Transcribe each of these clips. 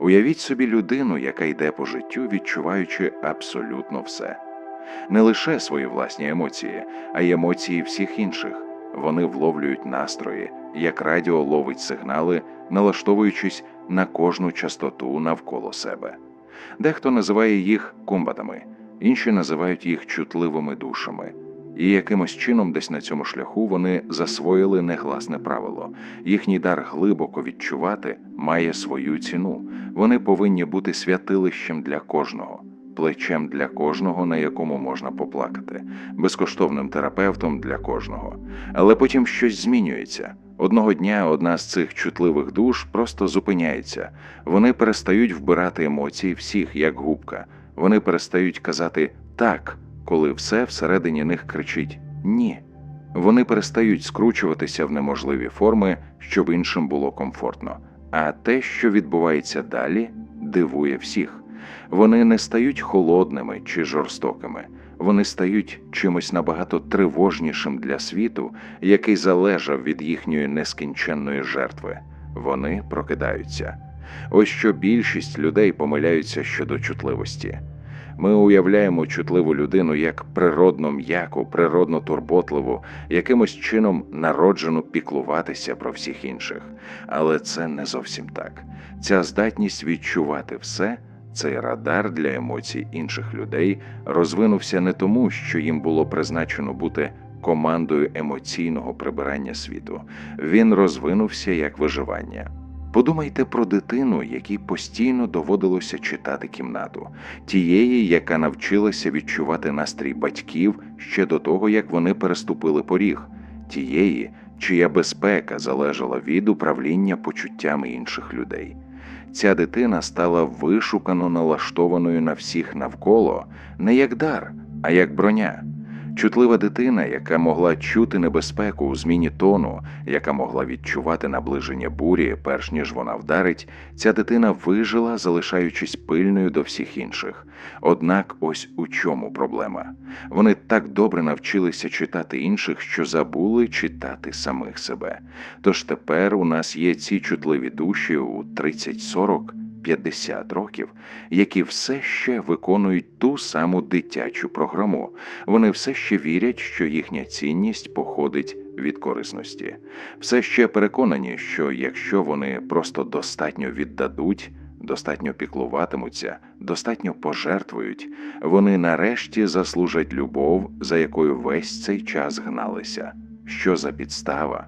Уявіть собі людину, яка йде по життю, відчуваючи абсолютно все. Не лише свої власні емоції, а й емоції всіх інших. Вони вловлюють настрої, як радіо ловить сигнали, налаштовуючись на кожну частоту навколо себе. Дехто називає їх кумбатами, інші називають їх чутливими душами. І якимось чином десь на цьому шляху вони засвоїли негласне правило. Їхній дар глибоко відчувати має свою ціну. Вони повинні бути святилищем для кожного, плечем для кожного, на якому можна поплакати, безкоштовним терапевтом для кожного. Але потім щось змінюється. Одного дня одна з цих чутливих душ просто зупиняється. Вони перестають вбирати емоції всіх, як губка. Вони перестають казати так, коли все всередині них кричить ні. Вони перестають скручуватися в неможливі форми, щоб іншим було комфортно. А те, що відбувається далі, дивує всіх. Вони не стають холодними чи жорстокими, вони стають чимось набагато тривожнішим для світу, який залежав від їхньої нескінченної жертви. Вони прокидаються. Ось що більшість людей помиляються щодо чутливості. Ми уявляємо чутливу людину як природно м'яку, природно турботливу, якимось чином народжену піклуватися про всіх інших. Але це не зовсім так. Ця здатність відчувати все, цей радар для емоцій інших людей розвинувся не тому, що їм було призначено бути командою емоційного прибирання світу. Він розвинувся як виживання. Подумайте про дитину, якій постійно доводилося читати кімнату, тієї, яка навчилася відчувати настрій батьків ще до того, як вони переступили поріг, тієї, чия безпека залежала від управління почуттями інших людей. Ця дитина стала вишукано налаштованою на всіх навколо не як дар, а як броня. Чутлива дитина, яка могла чути небезпеку у зміні тону, яка могла відчувати наближення бурі, перш ніж вона вдарить, ця дитина вижила, залишаючись пильною до всіх інших. Однак ось у чому проблема. Вони так добре навчилися читати інших, що забули читати самих себе. Тож тепер у нас є ці чутливі душі у 30-40, 50 років, які все ще виконують ту саму дитячу програму. Вони все ще вірять, що їхня цінність походить від корисності, все ще переконані, що якщо вони просто достатньо віддадуть, достатньо піклуватимуться, достатньо пожертвують, вони нарешті заслужать любов, за якою весь цей час гналися. Що за підстава?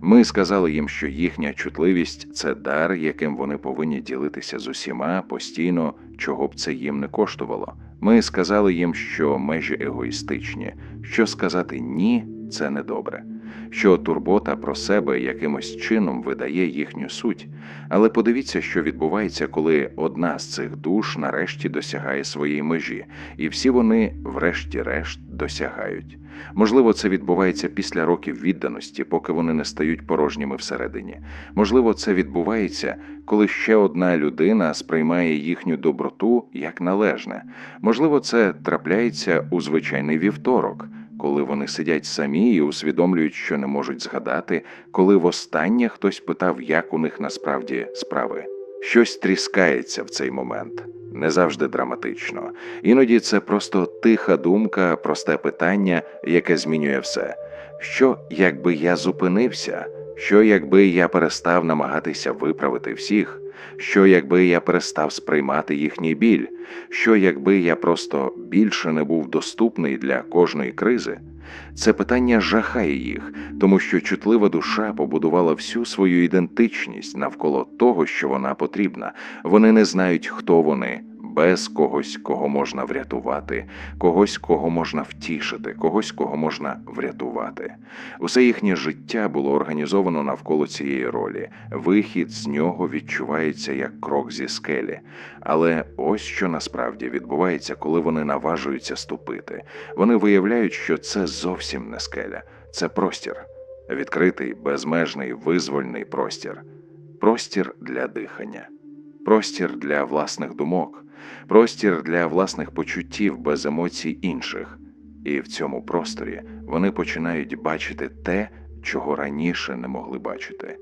Ми сказали їм, що їхня чутливість це дар, яким вони повинні ділитися з усіма постійно, чого б це їм не коштувало. Ми сказали їм, що межі егоїстичні, що сказати ні це недобре, що турбота про себе якимось чином видає їхню суть. Але подивіться, що відбувається, коли одна з цих душ нарешті досягає своєї межі, і всі вони, врешті-решт, досягають. Можливо, це відбувається після років відданості, поки вони не стають порожніми всередині. Можливо, це відбувається, коли ще одна людина сприймає їхню доброту як належне. Можливо, це трапляється у звичайний вівторок, коли вони сидять самі і усвідомлюють, що не можуть згадати, коли востаннє хтось питав, як у них насправді справи. Щось тріскається в цей момент, не завжди драматично. Іноді це просто тиха думка, просте питання, яке змінює все. Що, якби я зупинився? Що, якби я перестав намагатися виправити всіх? Що, якби я перестав сприймати їхній біль? Що, якби я просто більше не був доступний для кожної кризи? Це питання жахає їх, тому що чутлива душа побудувала всю свою ідентичність навколо того, що вона потрібна. Вони не знають, хто вони, без когось, кого можна врятувати, когось, кого можна втішити, когось, кого можна врятувати. Усе їхнє життя було організовано навколо цієї ролі. Вихід з нього відчувається як крок зі скелі. Але ось що насправді відбувається, коли вони наважуються ступити. Вони виявляють, що це зовсім не скеля, це простір. Відкритий, безмежний, визвольний простір. Простір для дихання, простір для власних думок, простір для власних почуттів без емоцій інших. І в цьому просторі вони починають бачити те, чого раніше не могли бачити.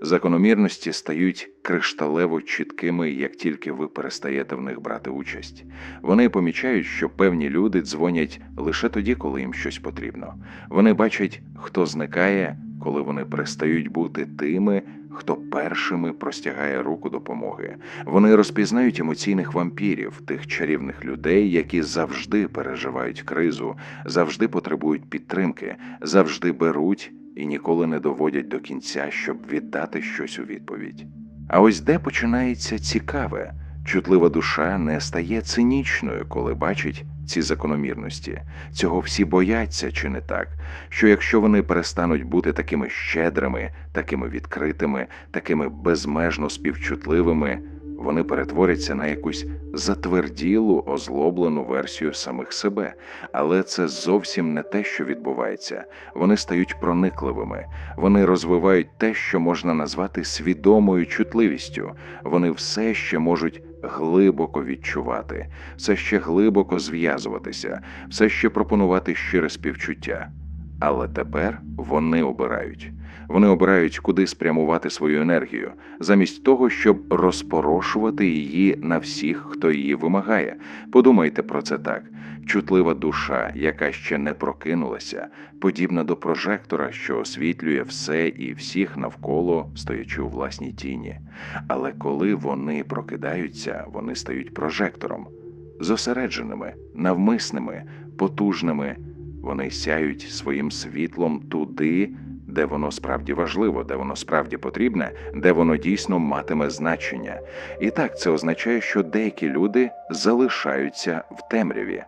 Закономірності стають кришталево чіткими, як тільки ви перестаєте в них брати участь. Вони помічають, що певні люди дзвонять лише тоді, коли їм щось потрібно. Вони бачать, хто зникає, коли вони перестають бути тими, хто першими простягає руку допомоги. Вони розпізнають емоційних вампірів, тих чарівних людей, які завжди переживають кризу, завжди потребують підтримки, завжди беруть і ніколи не доводять до кінця, щоб віддати щось у відповідь. А ось де починається цікаве. Чутлива душа не стає цинічною, коли бачить ці закономірності. Цього всі бояться, чи не так? Що якщо вони перестануть бути такими щедрими, такими відкритими, такими безмежно співчутливими, вони перетворяться на якусь затверділу, озлоблену версію самих себе. Але це зовсім не те, що відбувається. Вони стають проникливими, вони розвивають те, що можна назвати свідомою чутливістю. Вони все ще можуть глибоко відчувати, все ще глибоко зв'язуватися, все ще пропонувати щире співчуття. Але тепер вони обирають. Вони обирають, куди спрямувати свою енергію, замість того, щоб розпорошувати її на всіх, хто її вимагає. Подумайте про це так: чутлива душа, яка ще не прокинулася, подібна до прожектора, що освітлює все і всіх навколо, стоячи у власній тіні. Але коли вони прокидаються, вони стають прожектором, зосередженими, навмисними, потужними. Вони сяють своїм світлом туди, де воно справді важливо, де воно справді потрібне, де воно дійсно матиме значення. І так це означає, що деякі люди залишаються в темряві.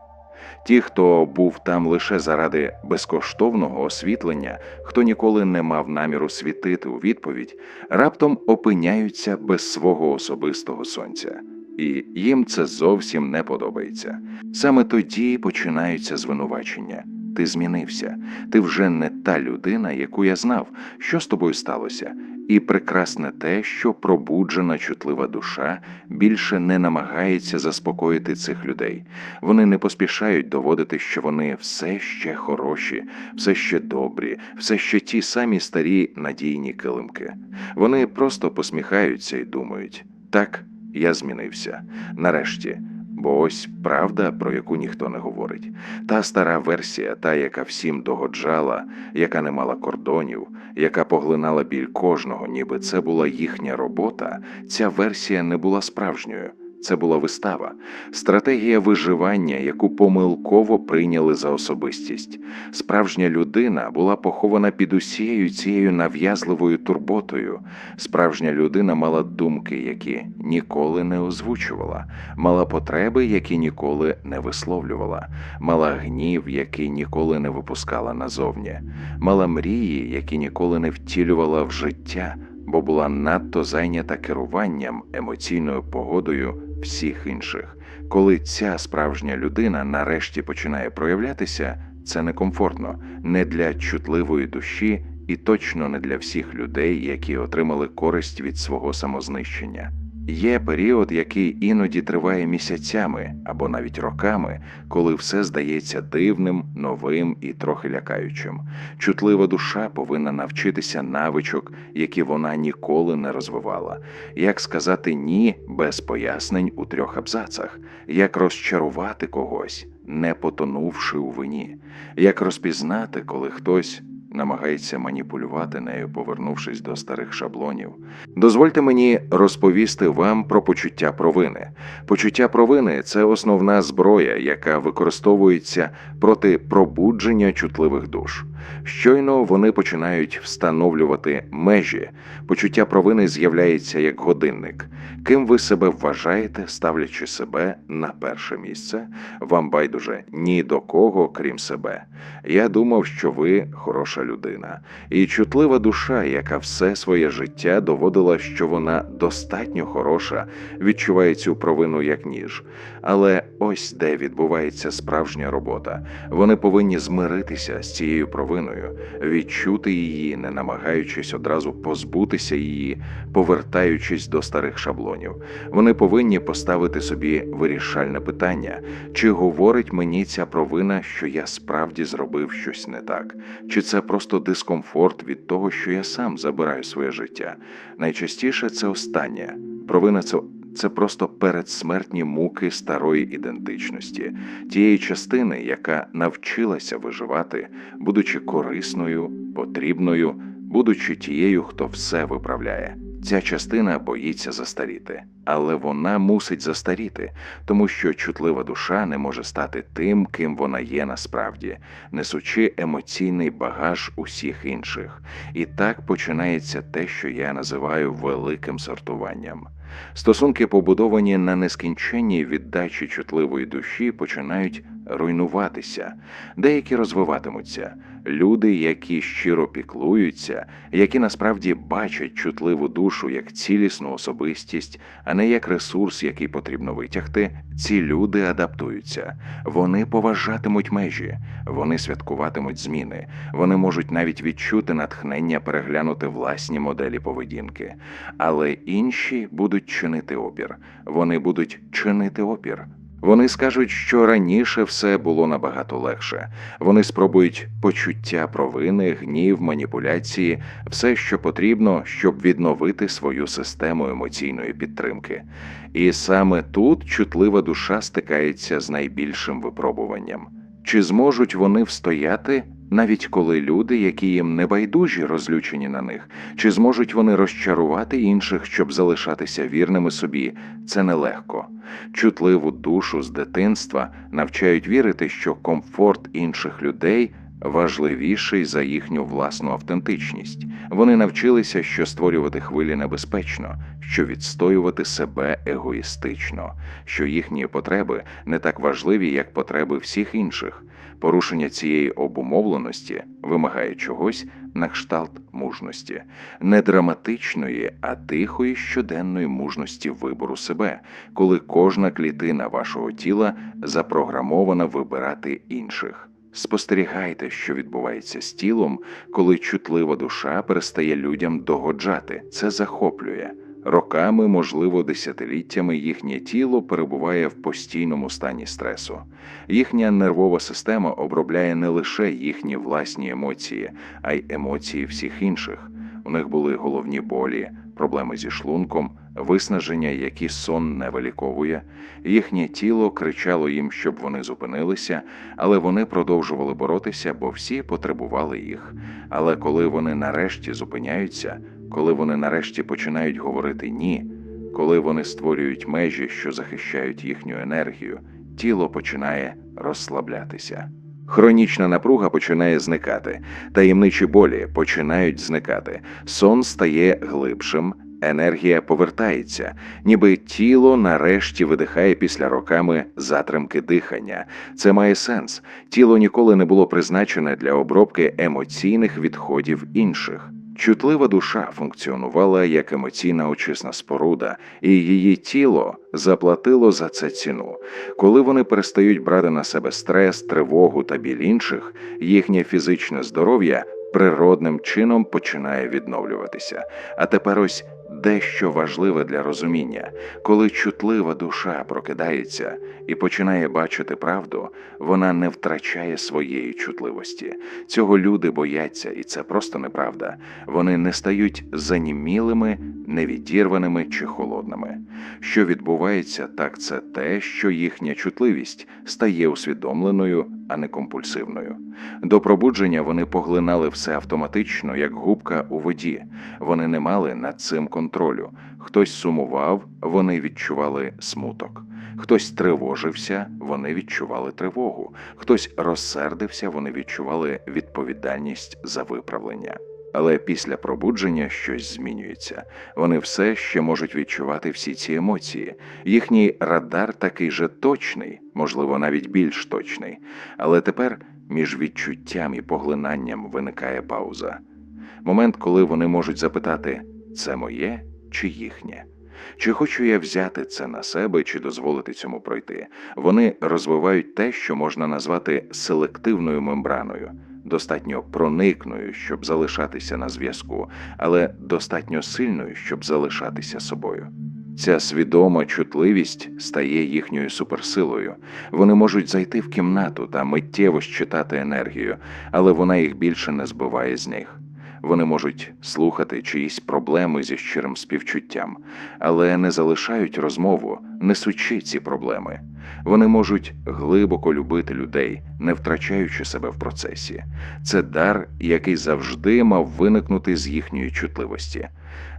Ті, хто був там лише заради безкоштовного освітлення, хто ніколи не мав наміру світити у відповідь, раптом опиняються без свого особистого сонця. І їм це зовсім не подобається. Саме тоді починаються звинувачення. Ти змінився, ти вже не та людина, яку я знав, що з тобою сталося. І прекрасне те, що пробуджена чутлива душа більше не намагається заспокоїти цих людей. Вони не поспішають доводити, що вони все ще хороші, все ще добрі, все ще ті самі старі надійні килимки. Вони просто посміхаються і думають: так, я змінився. Нарешті. Бо ось правда, про яку ніхто не говорить. Та стара версія, та, яка всім догоджала, яка не мала кордонів, яка поглинала біль кожного, ніби це була їхня робота, ця версія не була справжньою. Це була вистава, стратегія виживання, яку помилково прийняли за особистість. Справжня людина була похована під усією цією нав'язливою турботою. Справжня людина мала думки, які ніколи не озвучувала, мала потреби, які ніколи не висловлювала, мала гнів, який ніколи не випускала назовні, мала мрії, які ніколи не втілювала в життя, бо була надто зайнята керуванням емоційною погодою всіх інших. Коли ця справжня людина нарешті починає проявлятися, це некомфортно, не для чутливої душі і точно не для всіх людей, які отримали користь від свого самознищення. Є період, який іноді триває місяцями або навіть роками, коли все здається дивним, новим і трохи лякаючим. Чутлива душа повинна навчитися навичок, які вона ніколи не розвивала, як сказати ні без пояснень у трьох абзацах, як розчарувати когось, не потонувши у вині, як розпізнати, коли хтось намагається маніпулювати нею, повернувшись до старих шаблонів. Дозвольте мені розповісти вам про почуття провини. Почуття провини це основна зброя, яка використовується проти пробудження чутливих душ. Щойно вони починають встановлювати межі. Почуття провини з'являється як годинник. Ким ви себе вважаєте, ставлячи себе на перше місце? Вам байдуже ні до кого, крім себе. Я думав, що ви хороша людина, і чутлива душа, яка все своє життя доводила, що вона достатньо хороша, відчуває цю провину як ніж. Але ось де відбувається справжня робота. Вони повинні змиритися з цією провиною провиною, відчути її, не намагаючись одразу позбутися її, повертаючись до старих шаблонів. Вони повинні поставити собі вирішальне питання: чи говорить мені ця провина, що я справді зробив щось не так, чи це просто дискомфорт від того, що я сам забираю своє життя. Найчастіше це останнє. Провина це. Це просто передсмертні муки старої ідентичності, тієї частини, яка навчилася виживати, будучи корисною, потрібною, будучи тією, хто все виправляє. Ця частина боїться застаріти, але вона мусить застаріти, тому що чутлива душа не може стати тим, ким вона є насправді, несучи емоційний багаж усіх інших. І так починається те, що я називаю великим сортуванням. Стосунки, побудовані на нескінченній віддачі чутливої душі, починають руйнуватися, деякі розвиватимуться. Люди, які щиро піклуються, які насправді бачать чутливу душу як цілісну особистість, а не як ресурс, який потрібно витягти, ці люди адаптуються. Вони поважатимуть межі, вони святкуватимуть зміни, вони можуть навіть відчути натхнення переглянути власні моделі поведінки. Але інші будуть чинити опір. Вони будуть чинити опір. Вони скажуть, що раніше все було набагато легше. Вони спробують почуття провини, гнів, маніпуляції, все, що потрібно, щоб відновити свою систему емоційної підтримки. І саме тут чутлива душа стикається з найбільшим випробуванням. Чи зможуть вони встояти, навіть коли люди, які їм не байдужі, розлючені на них, чи зможуть вони розчарувати інших, щоб залишатися вірними собі, це нелегко. Чутливу душу з дитинства навчають вірити, що комфорт інших людей важливіший за їхню власну автентичність. Вони навчилися, що створювати хвилі небезпечно, що відстоювати себе егоїстично, що їхні потреби не так важливі, як потреби всіх інших. Порушення цієї обумовленості вимагає чогось на кшталт мужності, не драматичної, а тихої щоденної мужності вибору себе, коли кожна клітина вашого тіла запрограмована вибирати інших. Спостерігайте, що відбувається з тілом, коли чутлива душа перестає людям догоджати. Це захоплює. Роками, можливо, десятиліттями їхнє тіло перебуває в постійному стані стресу. Їхня нервова система обробляє не лише їхні власні емоції, а й емоції всіх інших. У них були головні болі, проблеми зі шлунком, виснаження, які сон не виліковує. Їхнє тіло кричало їм, щоб вони зупинилися, але вони продовжували боротися, бо всі потребували їх. Але коли вони нарешті зупиняються, коли вони нарешті починають говорити ні, коли вони створюють межі, що захищають їхню енергію, тіло починає розслаблятися. Хронічна напруга починає зникати, таємничі болі починають зникати, сон стає глибшим, енергія повертається, ніби тіло нарешті видихає після роками затримки дихання. Це має сенс. Тіло ніколи не було призначене для обробки емоційних відходів інших. Чутлива душа функціонувала як емоційна очисна споруда, і її тіло заплатило за це ціну. Коли вони перестають брати на себе стрес, тривогу та біль інших, їхнє фізичне здоров'я природним чином починає відновлюватися. А тепер ось дещо важливе для розуміння, коли чутлива душа прокидається і починає бачити правду, вона не втрачає своєї чутливості. Цього люди бояться, і це просто неправда. Вони не стають занімілими, невідірваними чи холодними. Що відбувається, так це те, що їхня чутливість стає усвідомленою, а не компульсивною. До пробудження вони поглинали все автоматично, як губка у воді. Вони не мали над цим контролю. Хтось сумував, вони відчували смуток. Хтось тривожився, вони відчували тривогу. Хтось розсердився, вони відчували відповідальність за виправлення. Але після пробудження щось змінюється. Вони все ще можуть відчувати всі ці емоції. Їхній радар такий же точний, можливо, навіть більш точний. Але тепер між відчуттям і поглинанням виникає пауза. Момент, коли вони можуть запитати, це моє чи їхнє. Чи хочу я взяти це на себе, чи дозволити цьому пройти? Вони розвивають те, що можна назвати селективною мембраною. Достатньо проникною, щоб залишатися на зв'язку, але достатньо сильною, щоб залишатися собою. Ця свідома чутливість стає їхньою суперсилою. Вони можуть зайти в кімнату та миттєво щитати енергію, але вона їх більше не збиває з них. Вони можуть слухати чиїсь проблеми зі щирим співчуттям, але не залишають розмову, несучи ці проблеми. Вони можуть глибоко любити людей, не втрачаючи себе в процесі. Це дар, який завжди мав виникнути з їхньої чутливості,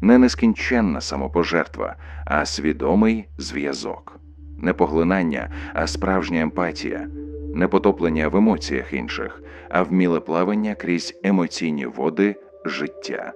не нескінченна самопожертва, а свідомий зв'язок, не поглинання, а справжня емпатія, не потоплення в емоціях інших, а вміле плавання крізь емоційні води життя.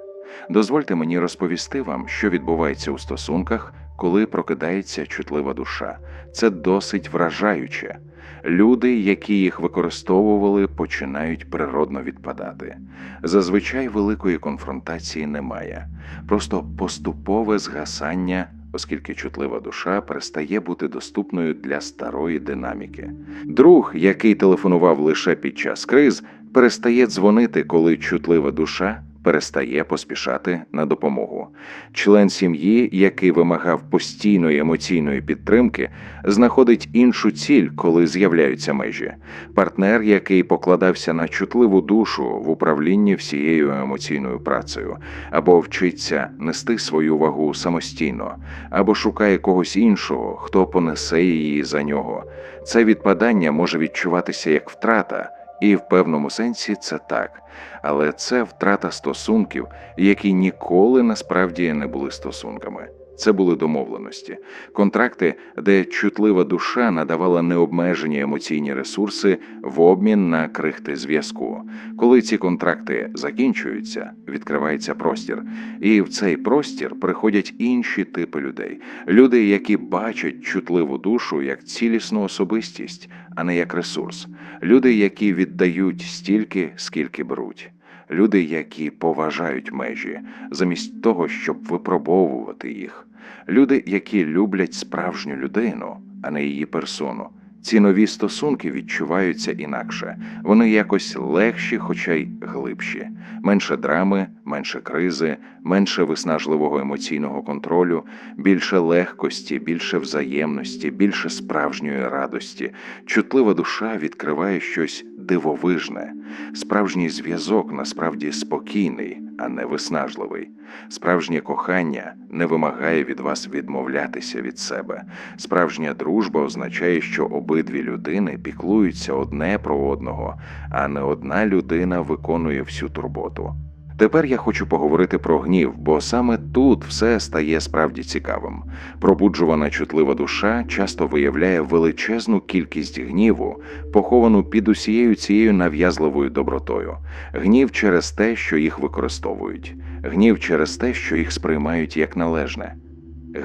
Дозвольте мені розповісти вам, що відбувається у стосунках, коли прокидається чутлива душа. Це досить вражаюче. Люди, які їх використовували, починають природно відпадати. Зазвичай великої конфронтації немає, просто поступове згасання, оскільки чутлива душа перестає бути доступною для старої динаміки. Друг, який телефонував лише під час криз, перестає дзвонити, коли чутлива душа перестає поспішати на допомогу. Член сім'ї, який вимагав постійної емоційної підтримки, знаходить іншу ціль, коли з'являються межі. Партнер, який покладався на чутливу душу в управлінні всією емоційною працею, або вчиться нести свою вагу самостійно, або шукає когось іншого, хто понесе її за нього. Це відпадання може відчуватися як втрата. І в певному сенсі це так, але це втрата стосунків, які ніколи насправді не були стосунками. Це були домовленості, контракти, де чутлива душа надавала необмежені емоційні ресурси в обмін на крихти зв'язку. Коли ці контракти закінчуються, відкривається простір, і в цей простір приходять інші типи людей, люди, які бачать чутливу душу як цілісну особистість, а не як ресурс, люди, які віддають стільки, скільки беруть. Люди, які поважають межі, замість того, щоб випробовувати їх, люди, які люблять справжню людину, а не її персону. Ці нові стосунки відчуваються інакше, вони якось легші, хоча й глибші, менше драми, менше кризи, менше виснажливого емоційного контролю, більше легкості, більше взаємності, більше справжньої радості. Чутлива душа відкриває щось дивовижне. Справжній зв'язок насправді спокійний, а не виснажливий. Справжнє кохання не вимагає від вас відмовлятися від себе. Справжня дружба означає, що обидві людини піклуються одне про одного, а не одна людина виконує всю турботу. Тепер я хочу поговорити про гнів, бо саме тут все стає справді цікавим. Пробуджувана чутлива душа часто виявляє величезну кількість гніву, поховану під усією цією нав'язливою добротою, гнів через те, що їх використовують, гнів через те, що їх сприймають як належне,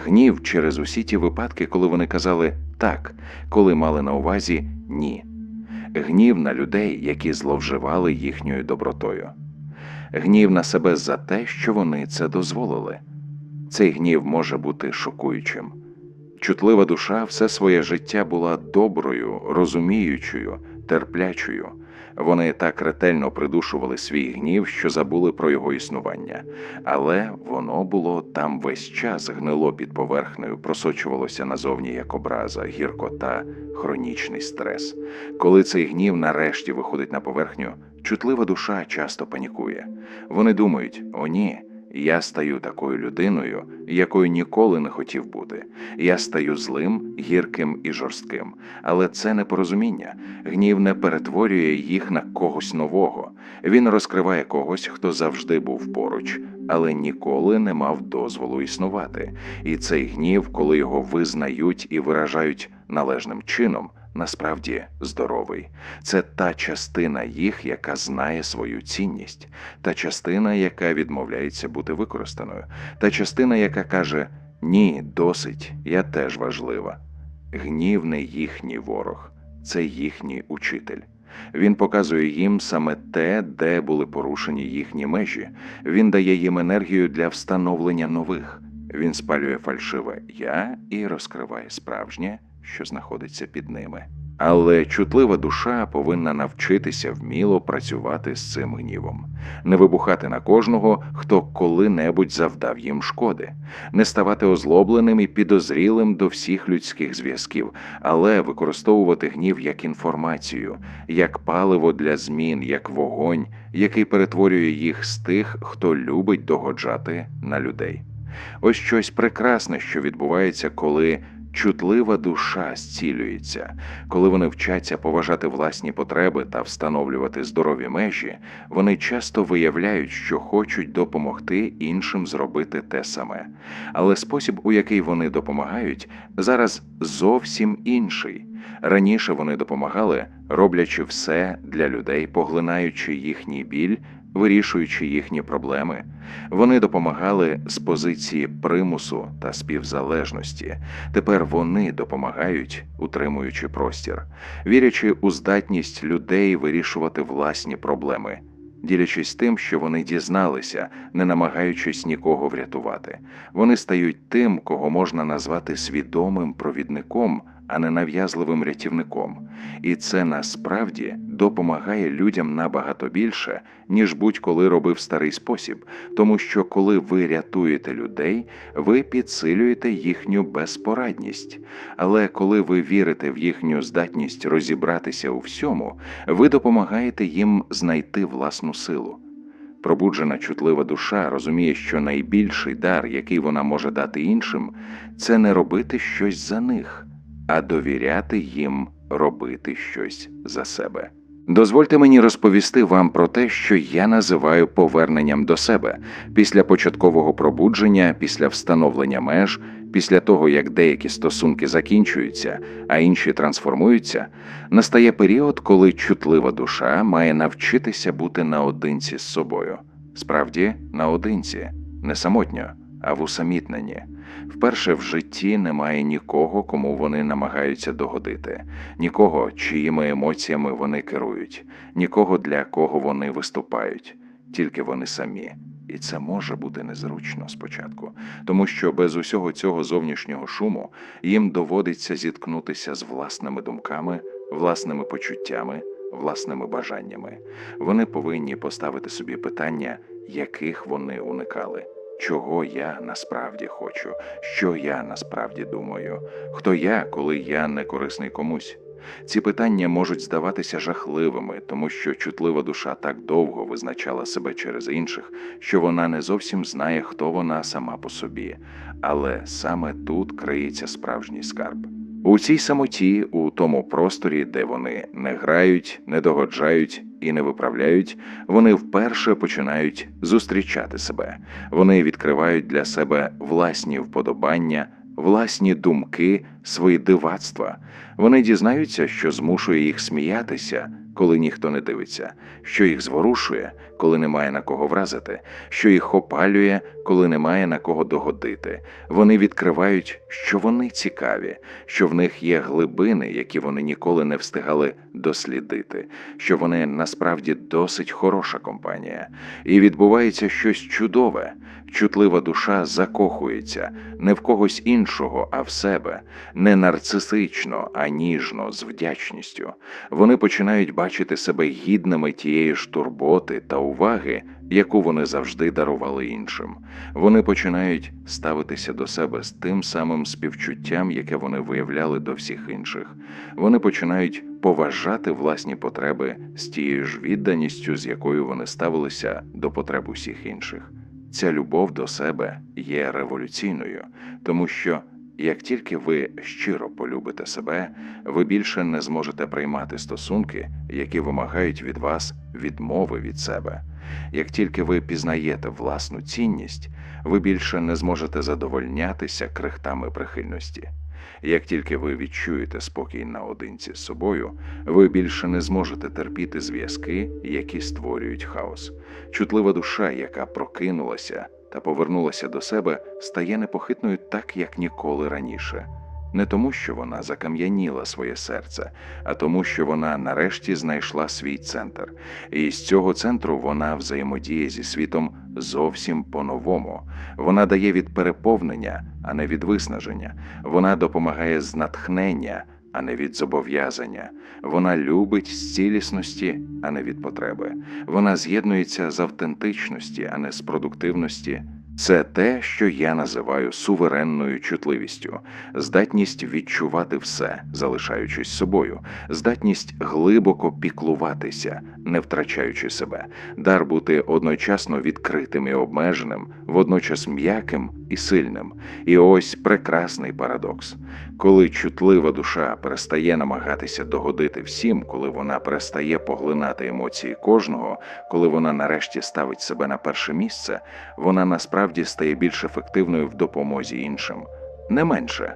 гнів через усі ті випадки, коли вони казали так, коли мали на увазі ні, гнів на людей, які зловживали їхньою добротою гнів на себе за те, що вони це дозволили. Цей гнів може бути шокуючим. Чутлива душа все своє життя була доброю, розуміючою, терплячою. Вони так ретельно придушували свій гнів, що забули про його існування, але воно було там весь час, гнило під поверхнею, просочувалося назовні як образа, гіркота, хронічний стрес. Коли цей гнів нарешті виходить на поверхню, чутлива душа часто панікує. Вони думають: о, ні. Я стаю такою людиною, якою ніколи не хотів бути. Я стаю злим, гірким і жорстким. Але це не порозуміння. Гнів не перетворює їх на когось нового. Він розкриває когось, хто завжди був поруч, але ніколи не мав дозволу існувати. І цей гнів, коли його визнають і виражають належним чином, насправді здоровий. Це та частина їх, яка знає свою цінність, та частина, яка відмовляється бути використаною, та частина, яка каже: Ні, досить, я теж важлива. Гнів не їхній ворог, це їхній учитель. Він показує їм саме те, де були порушені їхні межі. Він дає їм енергію для встановлення нових. Він спалює фальшиве я і розкриває справжнє, що знаходиться під ними. Але чутлива душа повинна навчитися вміло працювати з цим гнівом, не вибухати на кожного, хто коли-небудь завдав їм шкоди, не ставати озлобленим і підозрілим до всіх людських зв'язків, але використовувати гнів як інформацію, як паливо для змін, як вогонь, який перетворює їх з тих, хто любить догоджати на людей. Ось щось прекрасне, що відбувається, коли чутлива душа зцілюється, коли вони вчаться поважати власні потреби та встановлювати здорові межі, вони часто виявляють, що хочуть допомогти іншим зробити те саме. Але спосіб, у який вони допомагають, зараз зовсім інший. Раніше вони допомагали, роблячи все для людей, поглинаючи їхній біль, вирішуючи їхні проблеми. Вони допомагали з позиції примусу та співзалежності. Тепер вони допомагають, утримуючи простір, вірячи у здатність людей вирішувати власні проблеми, ділячись тим, що вони дізналися, не намагаючись нікого врятувати. Вони стають тим, кого можна назвати свідомим провідником, а не нав'язливим рятівником. І це насправді допомагає людям набагато більше, ніж будь-коли робив старий спосіб, тому що коли ви рятуєте людей, ви підсилюєте їхню безпорадність. Але коли ви вірите в їхню здатність розібратися у всьому, ви допомагаєте їм знайти власну силу. Пробуджена чутлива душа розуміє, що найбільший дар, який вона може дати іншим, це не робити щось за них, а довіряти їм робити щось за себе. Дозвольте мені розповісти вам про те, що я називаю поверненням до себе після початкового пробудження, після встановлення меж, після того як деякі стосунки закінчуються, а інші трансформуються, настає період, коли чутлива душа має навчитися бути наодинці з собою. Справді, наодинці, не самотньо, а в усамітненні. Вперше в житті немає нікого, кому вони намагаються догодити, нікого, чиїми емоціями вони керують, нікого для кого вони виступають, тільки вони самі. І це може бути незручно спочатку, тому що без усього цього зовнішнього шуму їм доводиться зіткнутися з власними думками, власними почуттями, власними бажаннями. Вони повинні поставити собі питання, яких вони уникали. Чого я насправді хочу, що я насправді думаю, хто я, коли я не корисний комусь? Ці питання можуть здаватися жахливими, тому що чутлива душа так довго визначала себе через інших, що вона не зовсім знає, хто вона сама по собі. Але саме тут криється справжній скарб. У цій самоті, у тому просторі, де вони не грають, не догоджають і не виправляють, вони вперше починають зустрічати себе. Вони відкривають для себе власні вподобання, власні думки, свої дивацтва. Вони дізнаються, що змушує їх сміятися, коли ніхто не дивиться, що їх зворушує, коли немає на кого вразити, що їх опалює, коли немає на кого догодити. Вони відкривають, що вони цікаві, що в них є глибини, які вони ніколи не встигали дослідити, що вони насправді досить хороша компанія, і відбувається щось чудове. Чутлива душа закохується не в когось іншого, а в себе, не нарцисично, а ніжно, з вдячністю. Вони починають бачити себе гідними тієї ж турботи та уваги, яку вони завжди дарували іншим. Вони починають ставитися до себе з тим самим співчуттям, яке вони виявляли до всіх інших. Вони починають поважати власні потреби з тією ж відданістю, з якою вони ставилися до потреб усіх інших. Ця любов до себе є революційною, тому що як тільки ви щиро полюбите себе, ви більше не зможете приймати стосунки, які вимагають від вас відмови від себе. Як тільки ви пізнаєте власну цінність, ви більше не зможете задовольнятися крихтами прихильності. Як тільки ви відчуєте спокій наодинці з собою, ви більше не зможете терпіти зв'язки, які створюють хаос. Чутлива душа, яка прокинулася та повернулася до себе, стає непохитною так, як ніколи раніше. Не тому, що вона закам'яніла своє серце, а тому, що вона нарешті знайшла свій центр, і з цього центру вона взаємодіє зі світом зовсім по-новому. Вона дає від переповнення, а не від виснаження. Вона допомагає з натхнення, а не від зобов'язання. Вона любить з цілісності, а не від потреби. Вона з'єднується з автентичності, а не з продуктивності. Це те, що я називаю суверенною чутливістю, здатність відчувати все, залишаючись собою, здатність глибоко піклуватися, не втрачаючи себе, дар бути одночасно відкритим і обмеженим, водночас м'яким і сильним. І ось прекрасний парадокс. Коли чутлива душа перестає намагатися догодити всім, коли вона перестає поглинати емоції кожного, коли вона нарешті ставить себе на перше місце, вона насправді стає більш ефективною в допомозі іншим, не менше.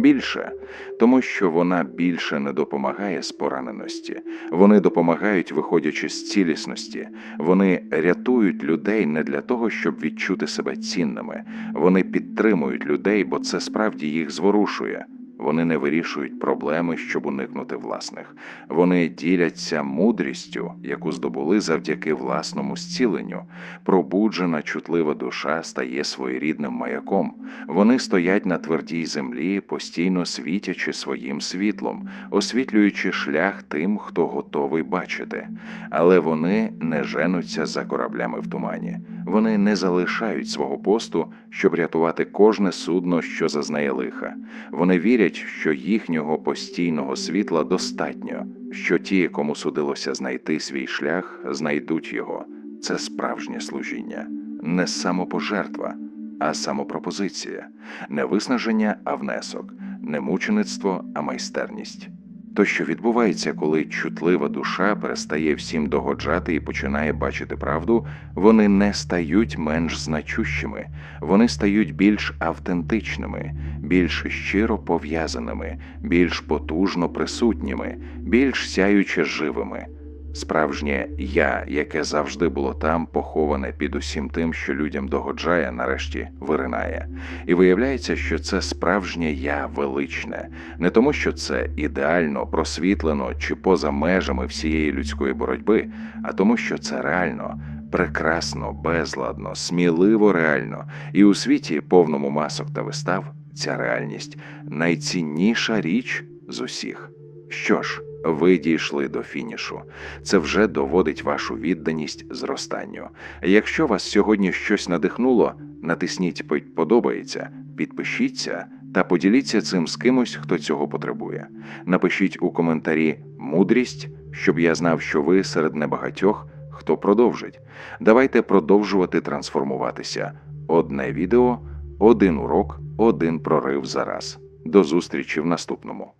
Більше, тому що вона більше не допомагає з пораненості. Вони допомагають, виходячи з цілісності. Вони рятують людей не для того, щоб відчути себе цінними. Вони підтримують людей, бо це справді їх зворушує. Вони не вирішують проблеми, щоб уникнути власних. Вони діляться мудрістю, яку здобули завдяки власному зціленню. Пробуджена, чутлива душа стає своєрідним маяком. Вони стоять на твердій землі, постійно світячи своїм світлом, освітлюючи шлях тим, хто готовий бачити. Але вони не женуться за кораблями в тумані. Вони не залишають свого посту, щоб рятувати кожне судно, що зазнає лиха. Вони вірять, що їхнього постійного світла достатньо, що ті, кому судилося знайти свій шлях, знайдуть його. Це справжнє служіння, не самопожертва, а самопропозиція, не виснаження, а внесок, не мучеництво, а майстерність. То, що відбувається, коли чутлива душа перестає всім догоджати і починає бачити правду, вони не стають менш значущими, вони стають більш автентичними, більш щиро пов'язаними, більш потужно присутніми, більш сяюче живими. Справжнє я, яке завжди було там, поховане під усім тим, що людям догоджає, нарешті виринає. І виявляється, що це справжнє я величне, не тому, що це ідеально, просвітлено чи поза межами всієї людської боротьби, а тому, що це реально. Прекрасно, безладно, сміливо реально, і у світі, повному масок та вистав, ця реальність найцінніша річ з усіх. Що ж, ви дійшли до фінішу. Це вже доводить вашу відданість зростанню. Якщо вас сьогодні щось надихнуло, натисніть подобається, підпишіться та поділіться цим з кимось, хто цього потребує. Напишіть у коментарі мудрість, щоб я знав, що ви серед небагатьох, хто продовжить. Давайте продовжувати трансформуватися. Одне відео, один урок, один прорив за раз. До зустрічі в наступному.